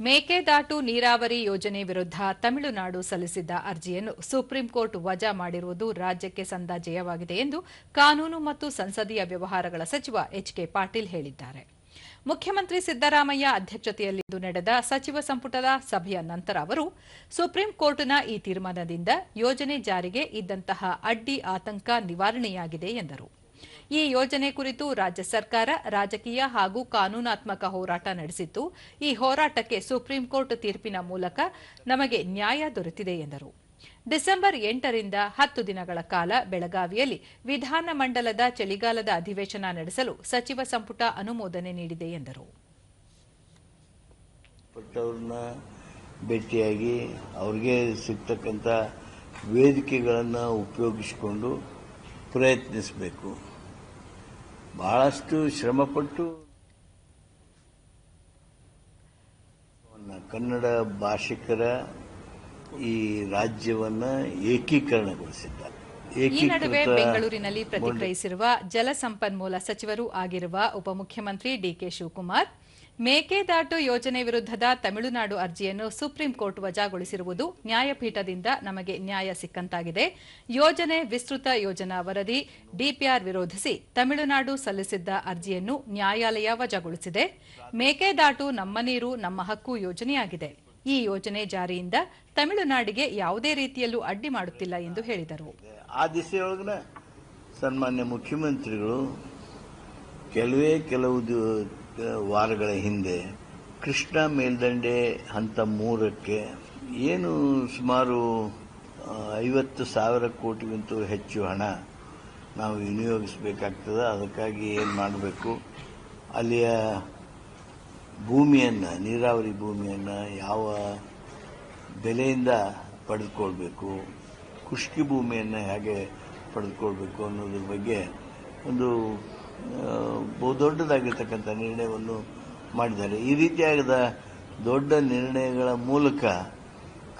ಮೇಕೆದಾಟು ನೀರಾವರಿ ಯೋಜನೆ ವಿರುದ್ಧ ತಮಿಳುನಾಡು ಸಲ್ಲಿಸಿದ್ದ ಅರ್ಜಿಯನ್ನು ಸುಪ್ರೀಂ ಕೋರ್ಟ್ ವಜಾ ಮಾಡಿರುವುದು ರಾಜ್ಯಕ್ಕೆ ಸಂದ ಜಯವಾಗಿದೆ ಎಂದು ಕಾನೂನು ಮತ್ತು ಸಂಸದೀಯ ವ್ಯವಹಾರಗಳ ಸಚಿವ ಎಚ್ ಕೆ ಪಾಟೀಲ್ ಹೇಳಿದ್ದಾರೆ. ಮುಖ್ಯಮಂತ್ರಿ ಸಿದ್ದರಾಮಯ್ಯ ಅಧ್ಯಕ್ಷತೆಯಲ್ಲಿಂದು ನಡೆದ ಸಚಿವ ಸಂಪುಟದ ಸಭೆಯ ನಂತರ ಅವರು, ಸುಪ್ರೀಂ ಕೋರ್ಟ್ನ ಈ ತೀರ್ಮಾನದಿಂದ ಯೋಜನೆ ಜಾರಿಗೆ ಇದ್ದಂತಹ ಅಡ್ಡಿ ಆತಂಕ ನಿವಾರಣೆಯಾಗಿದೆ ಎಂದರು. ಈ ಯೋಜನೆ ಕುರಿತು ರಾಜ್ಯ ಸರ್ಕಾರ ರಾಜಕೀಯ ಹಾಗೂ ಕಾನೂನಾತ್ಮಕ ಹೋರಾಟ ನಡೆಸಿತ್ತು. ಈ ಹೋರಾಟಕ್ಕೆ ಸುಪ್ರೀಂ ಕೋರ್ಟ್ ತೀರ್ಪಿನ ಮೂಲಕ ನಮಗೆ ನ್ಯಾಯ ದೊರೆತಿದೆ ಎಂದರು. ಡಿಸೆಂಬರ್ ಎಂಟರಿಂದ ಹತ್ತು ದಿನಗಳ ಕಾಲ ಬೆಳಗಾವಿಯಲ್ಲಿ ವಿಧಾನಮಂಡಲದ ಚಳಿಗಾಲದ ಅಧಿವೇಶನ ನಡೆಸಲು ಸಚಿವ ಸಂಪುಟ ಅನುಮೋದನೆ ನೀಡಿದೆ ಎಂದರು. ಭೇಟಿಯಾಗಿ ಅವ್ರಿಗೆ ಸಿಗ್ತಕ್ಕಂಥ ವೇದಿಕೆಗಳನ್ನು ಉಪಯೋಗಿಸಿಕೊಂಡು ಪ್ರಯತ್ನಿಸಬೇಕು. ಬಹಳಷ್ಟು ಶ್ರಮಪಟ್ಟು ಕನ್ನಡ ಭಾಷಿಕರ ಈ ರಾಜ್ಯವನ್ನ ಏಕೀಕರಣಗೊಳಿಸಿದ್ದಾರೆ. ಈ ನಡುವೆ ಬೆಂಗಳೂರಿನಲ್ಲಿ ಪ್ರತಿಕ್ರಿಯಿಸಿರುವ ಜಲಸಂಪನ್ಮೂಲ ಸಚಿವರು ಆಗಿರುವ ಉಪಮುಖ್ಯಮಂತ್ರಿ ಡಿಕೆ ಶಿವಕುಮಾರ್ ಮೇಕೆದಾಟು ಯೋಜನೆ ವಿರುದ್ಧದ ತಮಿಳುನಾಡು ಅರ್ಜಿಯನ್ನು ಸುಪ್ರೀಂ ಕೋರ್ಟ್ ವಜಾಗೊಳಿಸಿರುವುದು ನ್ಯಾಯಪೀಠದಿಂದ ನಮಗೆ ನ್ಯಾಯ ಸಿಕ್ಕಂತಾಗಿದೆ. ಯೋಜನೆ ವಿಸ್ತೃತ ಯೋಜನಾ ವರದಿ ಡಿಪಿಆರ್ ವಿರೋಧಿಸಿ ತಮಿಳುನಾಡು ಸಲ್ಲಿಸಿದ್ದ ಅರ್ಜಿಯನ್ನು ನ್ಯಾಯಾಲಯ ವಜಾಗೊಳಿಸಿದೆ. ಮೇಕೆದಾಟು ನಮ್ಮ ನೀರು, ನಮ್ಮ ಹಕ್ಕು ಯೋಜನೆಯಾಗಿದೆ. ಈ ಯೋಜನೆ ಜಾರಿಯಿಂದ ತಮಿಳುನಾಡಿಗೆ ಯಾವುದೇ ರೀತಿಯಲ್ಲೂ ಅಡ್ಡಿ ಮಾಡುತ್ತಿಲ್ಲ ಎಂದು ಹೇಳಿದರು. ಆ ಸನ್ಮಾನ್ಯ ಮುಖ್ಯಮಂತ್ರಿಗಳು ಕೆಲವೇ ಕೆಲವು ವಾರಗಳ ಹಿಂದೆ ಕೃಷ್ಣ ಮೇಲ್ದಂಡೆ ಹಂತ ಮೂರಕ್ಕೆ ಏನು ಸುಮಾರು ಐವತ್ತು ಸಾವಿರ ಕೋಟಿಗಿಂತೂ ಹೆಚ್ಚು ಹಣ ನಾವು ವಿನಿಯೋಗಿಸಬೇಕಾಗ್ತದೆ. ಅದಕ್ಕಾಗಿ ಏನು ಮಾಡಬೇಕು? ಅಲ್ಲಿಯ ಭೂಮಿಯನ್ನು, ನೀರಾವರಿ ಭೂಮಿಯನ್ನು ಯಾವ ಬೆಲೆಯಿಂದ ಪಡೆದುಕೊಳ್ಬೇಕು? ಖುಷ್ಕಿ ಭೂಮಿಯನ್ನು ಹೇಗೆ ಪಡೆದುಕೊಳ್ಬೇಕು ಅನ್ನೋದ್ರ ಬಗ್ಗೆ ಒಂದು ಬಹುದೊಡ್ಡದಾಗಿರ್ತಕ್ಕಂಥ ನಿರ್ಣಯವನ್ನು ಮಾಡಿದ್ದಾರೆ. ಈ ರೀತಿಯಾದ ದೊಡ್ಡ ನಿರ್ಣಯಗಳ ಮೂಲಕ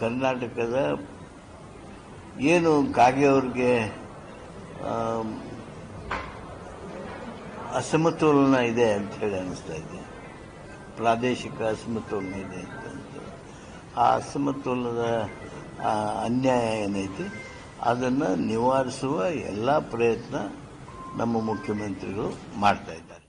ಕರ್ನಾಟಕದ ಏನು ಕಾಗೆ ಅವ್ರಿಗೆ ಅಸಮತೋಲನ ಇದೆ ಅಂತ ಹೇಳಿ ಅನಿಸ್ತಾ ಇದೆ. ಪ್ರಾದೇಶಿಕ ಅಸಮತೋಲನ ಇದೆ ಅಂತ ಆ ಅಸಮತೋಲನದ ಅನ್ಯಾಯ ಏನೈತಿ? ಅದನ್ನು ನಿವಾರಿಸುವ ಎಲ್ಲ ಪ್ರಯತ್ನ ನಮ್ಮ ಮುಖ್ಯಮಂತ್ರಿಗಳು ಮಾಡ್ತಾ ಇದ್ದಾರೆ.